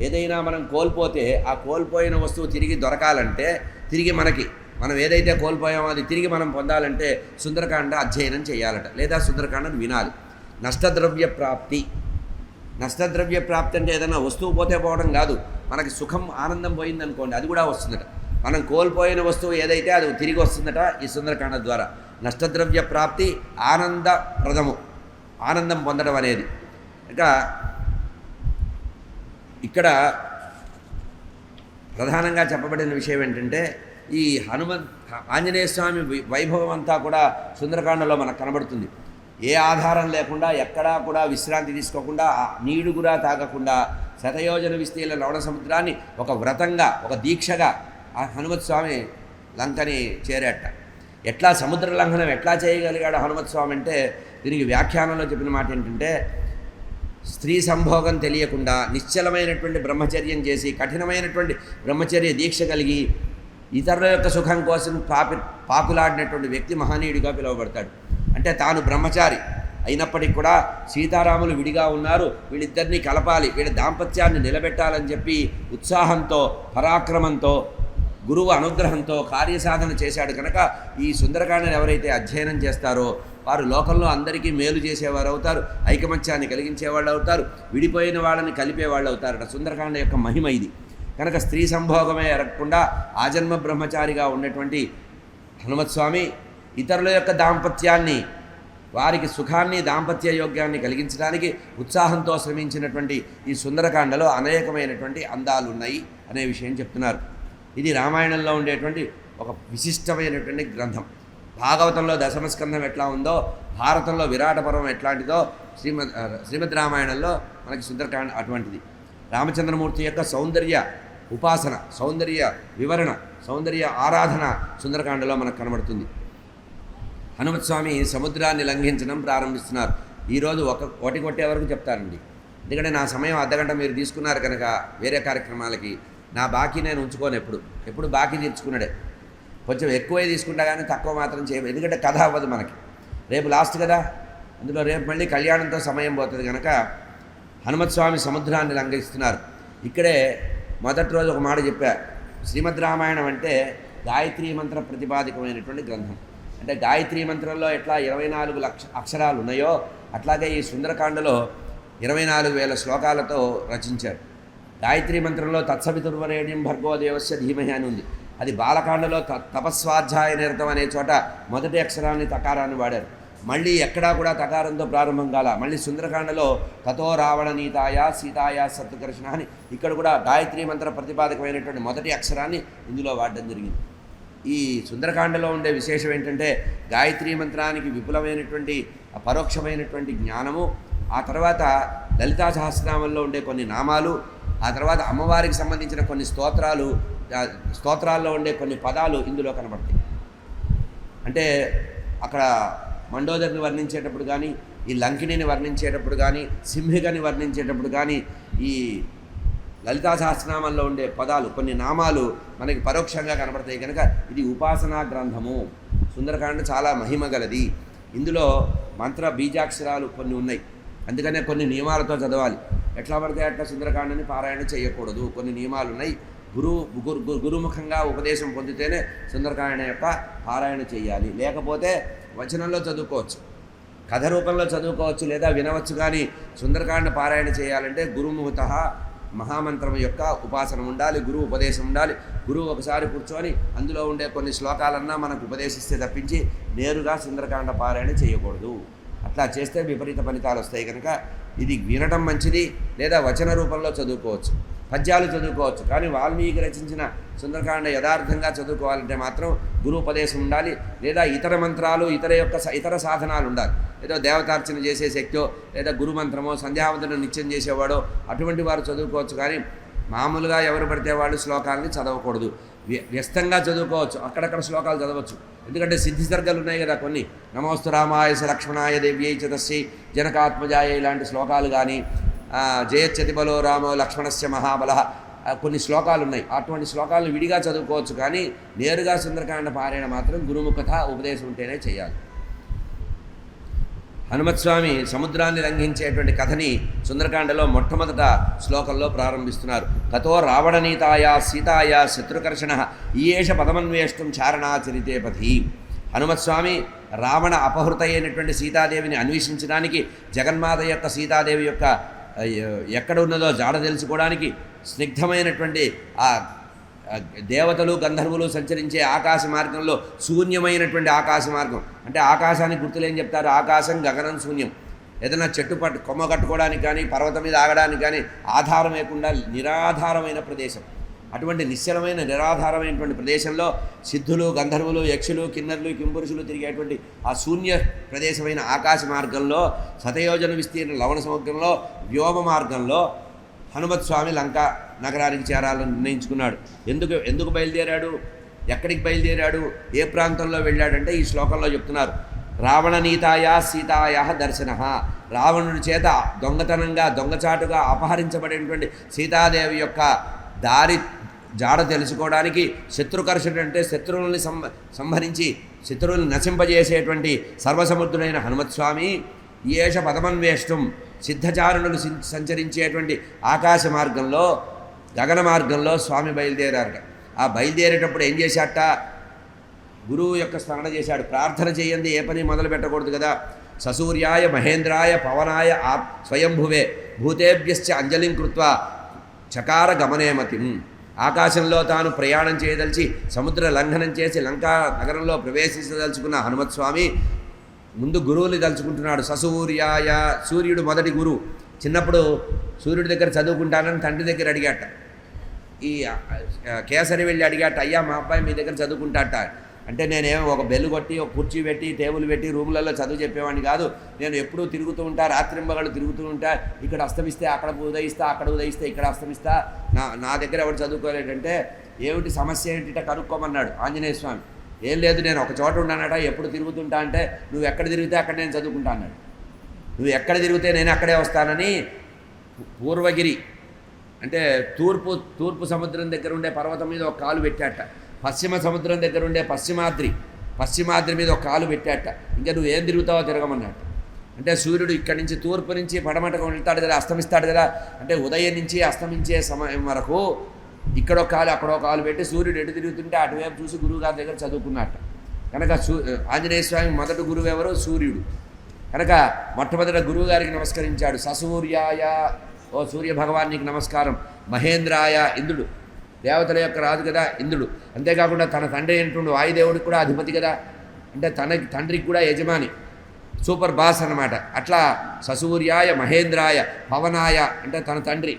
ఏదైనా మనం కోల్పోతే ఆ కోల్పోయిన వస్తువు తిరిగి దొరకాలంటే తిరిగి మనకి మనం ఏదైతే కోల్పోయామో అది తిరిగి మనం పొందాలంటే సుందరకాండ అధ్యయనం చేయాలట. లేదా సుందరకాండను వినాలి. నష్టద్రవ్య ప్రాప్తి. నష్టద్రవ్య ప్రాప్తి అంటే ఏదైనా వస్తువు పోతే పోవడం కాదు. మనకి సుఖం ఆనందం పోయిందనుకోండి అది కూడా వస్తుందట. మనం కోల్పోయిన వస్తువు ఏదైతే అది తిరిగి వస్తుందట ఈ సుందరకాండ ద్వారా. నష్టద్రవ్య ప్రాప్తి ఆనందప్రదము. ఆనందం పొందడం అనేది. ఇంకా ఇక్కడ ప్రధానంగా చెప్పబడిన విషయం ఏంటంటే ఈ హనుమంత్ ఆంజనేయ స్వామి వై- వైభవం అంతా కూడా సుందరకాండలో మనకు కనబడుతుంది. ఏ ఆధారం లేకుండా ఎక్కడా కూడా విశ్రాంతి తీసుకోకుండా ఆ నీడు కూడా తాగకుండా శతయోజన విస్తీర్ణ లవణ సముద్రాన్ని ఒక వ్రతంగా ఒక దీక్షగా ఆ హనుమత్ స్వామి లంకని చేరేట ఎట్లా సముద్ర లంఘనం ఎట్లా చేయగలిగాడు హనుమత్ స్వామి అంటే దీనికి వ్యాఖ్యానంలో చెప్పిన మాట ఏంటంటే స్త్రీ సంభోగం తెలియకుండా నిశ్చలమైనటువంటి బ్రహ్మచర్యం చేసి కఠినమైనటువంటి బ్రహ్మచర్య దీక్ష కలిగి ఇతరుల యొక్క సుఖం కోసం పాపి పాకులాడినటువంటి వ్యక్తి మహనీయుడిగా పిలువబడతాడు. అంటే తాను బ్రహ్మచారి అయినప్పటికీ కూడా సీతారాములు విడిగా ఉన్నారు. వీళ్ళిద్దరినీ కలపాలి వీళ్ళ దాంపత్యాన్ని నిలబెట్టాలని చెప్పి ఉత్సాహంతో పరాక్రమంతో గురువు అనుగ్రహంతో కార్యసాధన చేశాడు. కనుక ఈ సుందరకాండను ఎవరైతే అధ్యయనం చేస్తారో వారు లోకంలో అందరికీ మేలు చేసేవారు అవుతారు ఐకమత్యాన్ని కలిగించే వాళ్ళు అవుతారు విడిపోయిన వాళ్ళని కలిపే వాళ్ళు అవుతారట. సుందరకాండ యొక్క మహిమ ఇది. కనుక స్త్రీ సంభోగమే ఎరగకుండా ఆజన్మ బ్రహ్మచారిగా ఉన్నటువంటి హనుమత్స్వామి ఇతరుల యొక్క దాంపత్యాన్ని వారికి సుఖాన్ని దాంపత్య యోగ్యాన్ని కలిగించడానికి ఉత్సాహంతో శ్రమించినటువంటి ఈ సుందరకాండలో అనేకమైనటువంటి అందాలు ఉన్నాయి అనే విషయం చెప్తున్నారు. ఇది రామాయణంలో ఉండేటువంటి ఒక విశిష్టమైనటువంటి గ్రంథం. భాగవతంలో దశమస్కంధం ఎట్లా ఉందో భారతంలో విరాట పర్వం ఎట్లాంటిదో శ్రీమద్ శ్రీమద్ రామాయణంలో మనకి సుందరకాండ అటువంటిది. రామచంద్రమూర్తి యొక్క సౌందర్య ఉపాసన సౌందర్య వివరణ సౌందర్య ఆరాధన సుందరకాండలో మనకు కనబడుతుంది. హనుమత్స్వామి సముద్రాన్ని లంఘించడం ప్రారంభిస్తున్నారు. ఈరోజు ఒక ఒకటి కొట్టే వరకు చెప్తారండి. ఎందుకంటే నా సమయం అర్ధగంట మీరు తీసుకున్నారు కనుక వేరే కార్యక్రమాలకి నా బాకీ నేను ఉంచుకోను ఎప్పుడు. ఎప్పుడు బాకీ తీర్చుకున్నాడే. కొంచెం ఎక్కువే తీసుకుంటా కానీ తక్కువ మాత్రం చేయ ఎందుకంటే కథ అవ్వదు మనకి. రేపు లాస్ట్ కదా? అందులో రేపు మళ్ళీ కళ్యాణంతో సమయం పోతుంది కనుక హనుమత్ స్వామి సముద్రాన్ని లంఘిస్తున్నారు ఇక్కడే మొదటి రోజు ఒక మాట చెప్పా. శ్రీమద్ రామాయణం అంటే గాయత్రీ మంత్ర ప్రతిపాదికమైనటువంటి గ్రంథం. అంటే గాయత్రీ మంత్రంలో ఎట్లా ఇరవై నాలుగు లక్ష అక్షరాలు ఉన్నాయో అట్లాగే ఈ సుందరకాండలో ఇరవై నాలుగు వేల శ్లోకాలతో రచించారు. గాయత్రీ మంత్రంలో తత్సవితుర్వరేణ్యం భర్గోదేవస్య ధీమహి అని ఉంది. అది బాలకాండలో త తపస్వాధ్యాయ నిరతం అనే చోట మొదటి అక్షరాన్ని తకారాన్ని వాడారు. మళ్ళీ ఎక్కడా కూడా తకారంతో ప్రారంభం కాల. మళ్ళీ సుందరకాండలో తతో రావణ నీతాయ సీతాయ సత్కృష్ణ అని ఇక్కడ కూడా గాయత్రి మంత్ర ప్రతిపాదకమైనటువంటి మొదటి అక్షరాన్ని ఇందులో వాడడం జరిగింది. ఈ సుందరకాండలో ఉండే విశేషం ఏంటంటే గాయత్రీ మంత్రానికి విపులమైనటువంటి పరోక్షమైనటువంటి జ్ఞానము ఆ తర్వాత లలితా సహస్రనామంలో ఉండే కొన్ని నామాలు ఆ తర్వాత అమ్మవారికి సంబంధించిన కొన్ని స్తోత్రాలు స్తోత్రాల్లో ఉండే కొన్ని పదాలు ఇందులో కనబడతాయి. అంటే అక్కడ మండోదరిని వర్ణించేటప్పుడు కానీ ఈ లంకిణిని వర్ణించేటప్పుడు కానీ సింహికని వర్ణించేటప్పుడు కానీ ఈ లలితా సహస్రనామంలో ఉండే పదాలు కొన్ని నామాలు మనకి పరోక్షంగా కనబడతాయి. కనుక ఇది ఉపాసనా గ్రంథము. సుందరకాండ చాలా మహిమ గలది. ఇందులో మంత్ర బీజాక్షరాలు కొన్ని ఉన్నాయి. అందుకనే కొన్ని నియమాలతో చదవాలి. ఎట్లా పడితే అట్లా సుందరకాండని పారాయణ చేయకూడదు. కొన్ని నియమాలు ఉన్నాయి గురు గురు గురుముఖంగా ఉపదేశం పొందితేనే సుందరకాండ యొక్క పారాయణ చేయాలి. లేకపోతే వచనంలో చదువుకోవచ్చు. కథ రూపంలో చదువుకోవచ్చు లేదా వినవచ్చు కానీ సుందరకాండ పారాయణ చేయాలంటే గురుముహత మహామంత్రం యొక్క ఉపాసన ఉండాలి గురువు ఉపదేశం ఉండాలి. గురువు ఒకసారి కూర్చొని అందులో ఉండే కొన్ని శ్లోకాలన్నా మనకు ఉపదేశిస్తే తప్పించి నేరుగా సుందరకాండ పారాయణ చేయకూడదు. అట్లా చేస్తే విపరీత ఫలితాలు వస్తాయి కనుక ఇది వినడం మంచిది లేదా వచన రూపంలో చదువుకోవచ్చు పద్యాలు చదువుకోవచ్చు. కానీ వాల్మీకి రచించిన సుందరకాండ యథార్థంగా చదువుకోవాలంటే మాత్రం గురుపదేశం ఉండాలి లేదా ఇతర మంత్రాలు ఇతర యొక్క ఇతర సాధనాలు ఉండాలి. ఏదో దేవతార్చన చేసే శక్తో లేదా గురు మంత్రమో సంధ్యావందనం నిత్యం చేసేవాడో అటువంటి వారు చదువుకోవచ్చు. కానీ మామూలుగా ఎవరు పడితే వాళ్ళు శ్లోకాలని చదవకూడదు. వ్యస్తంగా చదువుకోవచ్చు. అక్కడక్కడ శ్లోకాలు చదవచ్చు. ఎందుకంటే సిద్ధి సర్గలు ఉన్నాయి కదా కొన్ని. నమోస్తు రామాయస లక్ష్మణాయ దేవ్యై చతస్సి జనకాత్మజాయ ఇలాంటి శ్లోకాలు కానీ జయచ్చతి బలో రామో లక్ష్మణస్య మహాబల కొన్ని శ్లోకాలు ఉన్నాయి. అటువంటి శ్లోకాలను విడిగా చదువుకోవచ్చు కానీ నేరుగా సుందరకాండ పారాయణ మాత్రం గురుముఖత ఉపదేశం ఉంటేనే చేయాలి. హనుమత్స్వామి సముద్రాన్ని లంఘించేటువంటి కథని సుందరకాండలో మొట్టమొదట శ్లోకంలో ప్రారంభిస్తున్నారు. తతో రావణనీతాయ సీతాయ శత్రుకర్షణ ఈయేష పదమన్వేష్టం చారణాచరితే పథి. హనుమత్స్వామి రావణ అపహృత అయినటువంటి సీతాదేవిని అన్వేషించడానికి జగన్మాత యొక్క సీతాదేవి యొక్క ఎక్కడ ఉన్నదో జాడ తెలుసుకోవడానికి స్నిగ్ధమైనటువంటి ఆ దేవతలు గంధర్వులు సంచరించే ఆకాశ మార్గంలో శూన్యమైనటువంటి ఆకాశ మార్గం. అంటే ఆకాశానికి గుర్తులేం చెప్తారు ఆకాశం గగనం శూన్యం. ఏదైనా చెట్టు పట్టు కొమ్మ కట్టుకోవడానికి కానీ పర్వతం మీద ఆగడానికి కానీ ఆధారం లేకుండా నిరాధారమైన ప్రదేశం. అటువంటి నిశ్చలమైన నిరాధారమైనటువంటి ప్రదేశంలో సిద్ధులు గంధర్వులు యక్షులు కిన్నర్లు కింపురుషులు తిరిగేటువంటి ఆ శూన్య ప్రదేశమైన ఆకాశ మార్గంలో శతయోజన విస్తీర్ణ లవణ సముద్రంలో వ్యోమ మార్గంలో హనుమత్ స్వామి లంక నగరానికి చేరాలని నిర్ణయించుకున్నాడు. ఎందుకు ఎందుకు బయలుదేరాడు? ఎక్కడికి బయలుదేరాడు? ఏ ప్రాంతంలో వెళ్ళాడంటే ఈ శ్లోకంలో చెప్తున్నారు. రావణ నీతాయా సీతాయా దర్శన. రావణుడి చేత దొంగతనంగా దొంగచాటుగా అపహరించబడినటువంటి సీతాదేవి యొక్క దారి జాడ తెలుసుకోవడానికి శత్రుకర్షుడు అంటే శత్రువుల్ని సం సంహరించి శత్రువుల్ని నశింపజేసేటువంటి సర్వసముద్రుడైన హనుమత్స్వామి ఏష పదమన్వేష్టం సిద్ధచారుణులు సంచరించేటువంటి ఆకాశ మార్గంలో గగన మార్గంలో స్వామి బయలుదేరారట. ఆ బయలుదేరేటప్పుడు ఏం చేశాట గురువు యొక్క స్మరణ చేశాడు. ప్రార్థన చేయండి ఏ పని మొదలు పెట్టకూడదు కదా. ససూర్యాయ మహేంద్రాయ పవనాయ ఆ స్వయంభువే భూతేభ్యశ్చ అంజలిం కృత్వ చకార గమనేమతిం. ఆకాశంలో తాను ప్రయాణం చేయదలిచి సముద్ర లంఘనం చేసి లంకా నగరంలో ప్రవేశించదలుచుకున్న హనుమత్స్వామి ముందు గురువుని తలుచుకుంటున్నాడు. ససూర్యాయ సూర్యుడు మొదటి గురువు చిన్నప్పుడు సూర్యుడి దగ్గర చదువుకుంటానని తండ్రి దగ్గర అడిగాట. ఈ కేసరి వెళ్ళి అడిగాట అయ్యా మా అబ్బాయి మీ దగ్గర చదువుకుంటాట. అంటే నేనేమో ఒక బెల్లు కొట్టి ఒక కుర్చీ పెట్టి టేబుల్ పెట్టి రూములలో చదువు చెప్పేవాడిని కాదు. నేను ఎప్పుడూ తిరుగుతూ ఉంటా రాత్రింబగళ్ళు తిరుగుతూ ఉంటా. ఇక్కడ అస్తమిస్తే అక్కడ ఉదయిస్తా అక్కడ ఉదయిస్తే ఇక్కడ అస్తమిస్తా. నా నా దగ్గర ఎవరు చదువుకోలేదంటే ఏమిటి సమస్య ఏంటిట కనుక్కోమన్నాడు ఆంజనేయ స్వామి. ఏం లేదు నేను ఒక చోట ఉన్నానట ఎప్పుడు తిరుగుతుంటా అంటే నువ్వు ఎక్కడ తిరిగితే అక్కడ నేను చదువుకుంటా అన్నాడు. నువ్వు ఎక్కడ తిరిగితే నేను అక్కడే వస్తానని పూర్వగిరి అంటే తూర్పు తూర్పు సముద్రం దగ్గర ఉండే పర్వతం మీద ఒక కాలు పెట్టాట. పశ్చిమ సముద్రం దగ్గర ఉండే పశ్చిమాద్రి పశ్చిమాద్రి మీద ఒక కాలు పెట్టాట. ఇంకా నువ్వు ఏం తిరుగుతావో తిరగమన్నట్టు అంటే సూర్యుడు ఇక్కడి నుంచి తూర్పు నుంచి పడమటకు వెళ్తాడు కదా అస్తమిస్తాడు కదా అంటే ఉదయం నుంచి అస్తమించే సమయం వరకు ఇక్కడ ఒక కాలు అక్కడ ఒక కాలు పెట్టి సూర్యుడు ఎటు తిరుగుతుంటే అటువైపు చూసి గురువు గారి దగ్గర చదువుకున్నట్ట. కనుక సూ ఆంజనేయ స్వామి మొదటి గురువు ఎవరు? సూర్యుడు. కనుక మొట్టమొదట గురువు గారికి నమస్కరించాడు. ససూర్యాయ ఓ సూర్య భగవానికి నమస్కారం. మహేంద్రాయ ఇంద్రుడు. దేవతల యొక్క రాజు కదా ఇంద్రుడు. అంతేకాకుండా తన తండ్రి ఏంటుండు వాయుదేవుడికి కూడా అధిపతి కదా. అంటే తన తండ్రికి కూడా యజమాని. సూపర్ బాస్ అన్నమాట. అట్లా ససూర్యాయ మహేంద్రాయ పవనాయ అంటే తన తండ్రి.